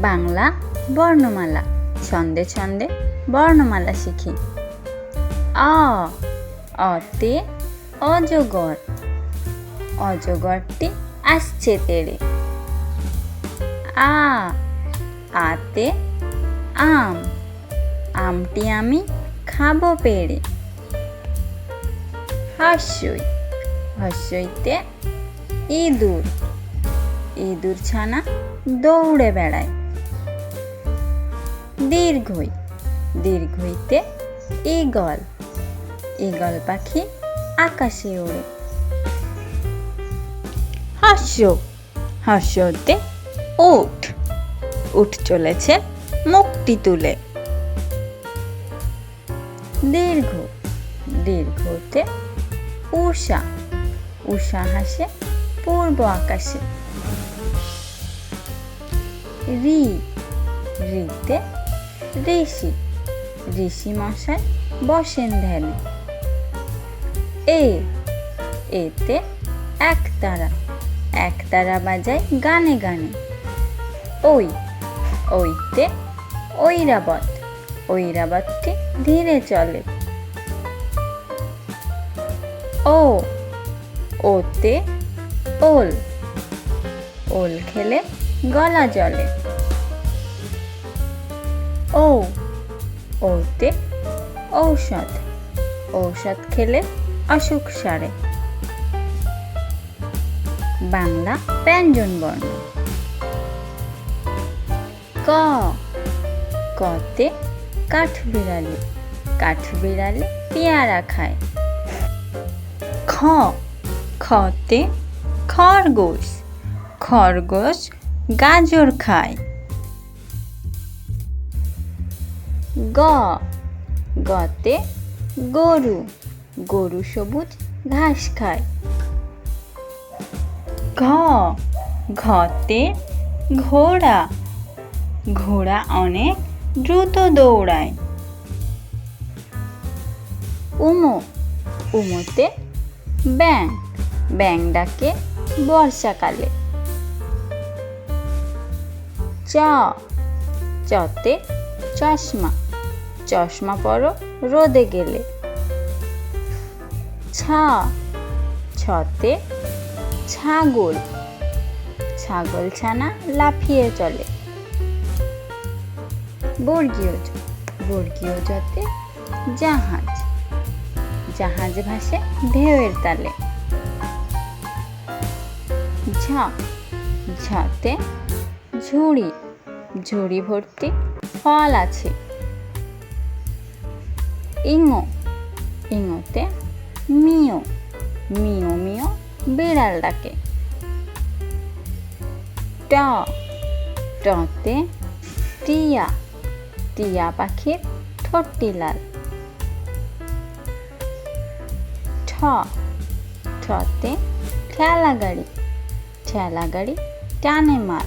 বাংলা বর্ণমালা, ছন্দে ছন্দে বর্ণমালা শিখি। অ, অতে অজগর, অজগরটি আসছে তেড়ে। আ, আতে আম, আমটি আমি খাব পেড়ে। হাস্যই, হাস্যইতে ইঁদুর ইঁদুর ছানা দৌড়ে বেড়ায়। দীর্ঘই। দীর্ঘইতে ঈগল। ঈগল পাখি আকাশে ওড়ে। হাস্য। হাস্যতে উঠ। উঠ চলেছে মুক্তি তুলে। দীর্ঘ। দীর্ঘতে উষা উষা হাসে পূর্ব আকাশে। রি। রিতে ঋষি ঋষি মশাই বসেন ধ্যানে। এ, এতে একতারা একতারা বাজায় গানে গানে। ওই, ওইতে ঐরাবত, ঐরাবতটি ধীরে চলে। ও, ওতে ওল ওল খেলে গলা জলে ও ওতে ঔষধ। ঔষধ খেলে অসুখ সারে। বাংলা ব্যঞ্জন বর্ণ। ক। কতে কাঠবিড়ালি কাঠবিড়ালি পেয়ারা খায়। খ। খতে খরগোশ খরগোশ গাজর খায়। গ। গতে গরু। গরু সবুজ ঘাস খায়। ঘ। ঘতে ঘোড়া। ঘোড়া অনেক দ্রুত দৌড়ায়। উমো। উমোতে ব্যাং ব্যাং ডাকে বর্ষাকালে। চ। চতে চশমা। চশমা পরো, রোদে গেলে। ছা, ছতে ছাগল। ছাগল ছানা লাফিয়ে চলে। বর্গীয় বর্গীয় জতে জাহাজ। জাহাজ ভাসে ঢেউয়ের তালে। ঝা, ঝাতে ঝুড়ি। ঝুড়ি ভর্তি ফল আছে। ইঙো ইঙোতে মিও মিও মিও বিড়াল ডাকে ট টতে টিয়া টিয়া পাখির ঠোঁটটি ঠ ঠতে ঠেলা গাড়ি ঠেলা গাড়ি টানে মাল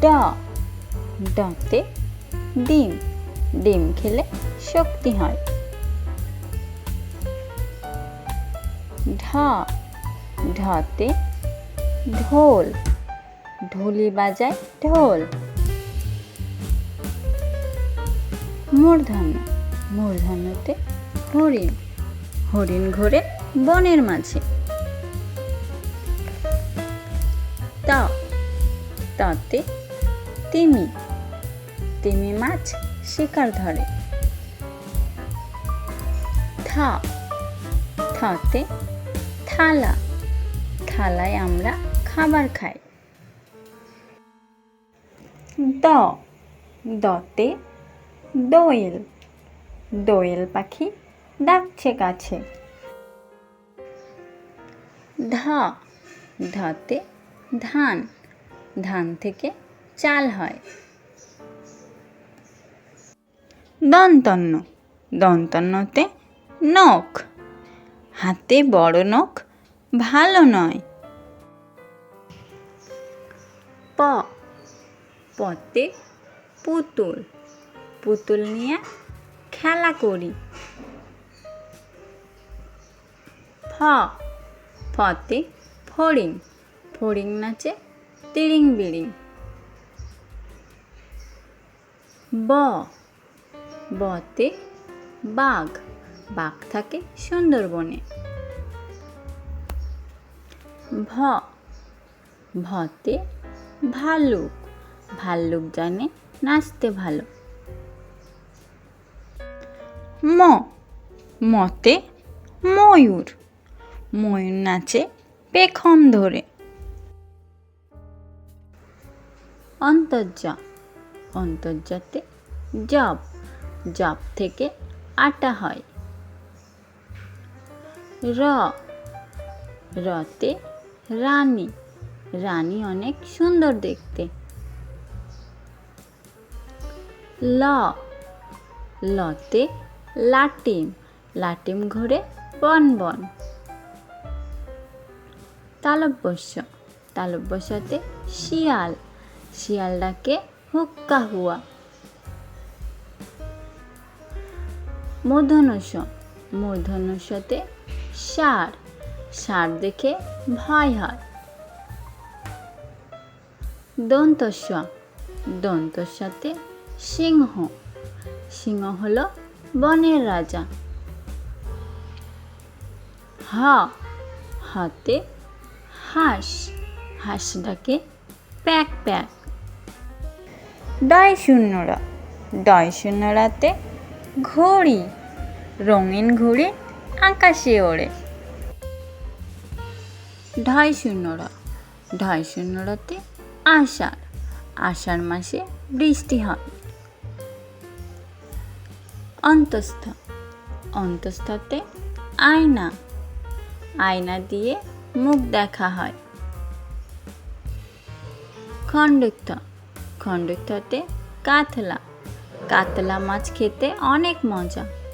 ড ডতে ডিম ডিম খেলে শক্তি হয়। ঢা ঢাতে ঢোল, ঢুলি বাজায় ঢোল। মূর্ধন্য, মূর্ধন্যতে হরিণ হরিণ ঘোরে বনের মাঝে। ত তাতে তিমি তিমি মাছ শিকার ধরে। থা, থাতে থালা, থালায় আমরা খাবার খাই। দ, দতে দোয়েল দোয়েল পাখি ডাকছে কাছে। ধা, ধাতে ধান ধান থেকে চাল হয়। দন্তন্য দন্তন্যতে নখ। হাতে বড় নখ, ভালো নয়। প। পতে পুতুল। পুতুল নিয়ে খেলা করি। ফ। ফতে ফড়িং। ফড়িং নাচে তিরিং বিড়িং ব। বতে বাঘ বাঘ থাকে সুন্দরবনে। ভ, ভতে ভাল্লুক ভাল্লুক জানে নাচতে ভালো। ম, মতে ময়ূর ময়ূর নাচে পেখম ধরে। অন্তর্জা, অন্তর্জাতে জব জব থেকে আটা হয়। র। রতে রানী। রানী অনেক সুন্দর দেখতে। ল। লতে লাটিম। লাটিম ঘোরে বন বন তালব্যস্য। তালব্যস্যতে শিয়াল। শিয়াল ডাকে হুক্কা হুয়া। মূর্ধনুষ মূর্ধনুষতে ষাঁড় ষাঁড় দেখে ভয় হয়। দন্তস্ব। দন্তস্বতে সিংহ। সিংহ হলো বনের রাজা। হ। হাতে হাঁস। হাঁস ডাকে প্যাক প্যাক। ডয় শূন্যরা। ডয় শূন্যরাতে ঘড়ি। রঙিন ঘুড়ি, আকাশে ওড়ে। ঢয় শূন্যরা ঢয় শূন্যরাতে আষাঢ় আষাঢ় মাসে বৃষ্টি হয়। অন্তস্থ, অন্তস্থতে আয়না আয়না দিয়ে মুখ দেখা হয়। খণ্ডুত্থ খণ্ডুত্থতে কাতলা কাতলা মাছ খেতে অনেক মজা।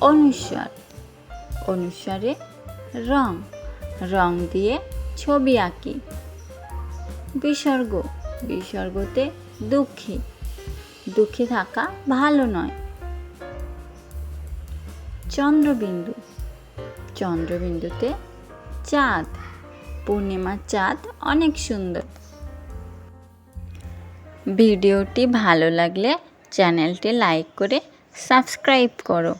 অনুস্বার। অনুস্বারে রং। রং দিয়ে ছবি আঁকি। বিসর্গ। বিসর্গতে দুঃখী। দুঃখী থাকা ভালো নয়। চন্দ্রবিন্দু। চন্দ্রবিন্দুতে চাঁদ। পূর্ণিমার চাঁদ অনেক সুন্দর। ভিডিওটি ভালো লাগলে চ্যানেলটি লাইক করে সাবস্ক্রাইব করো।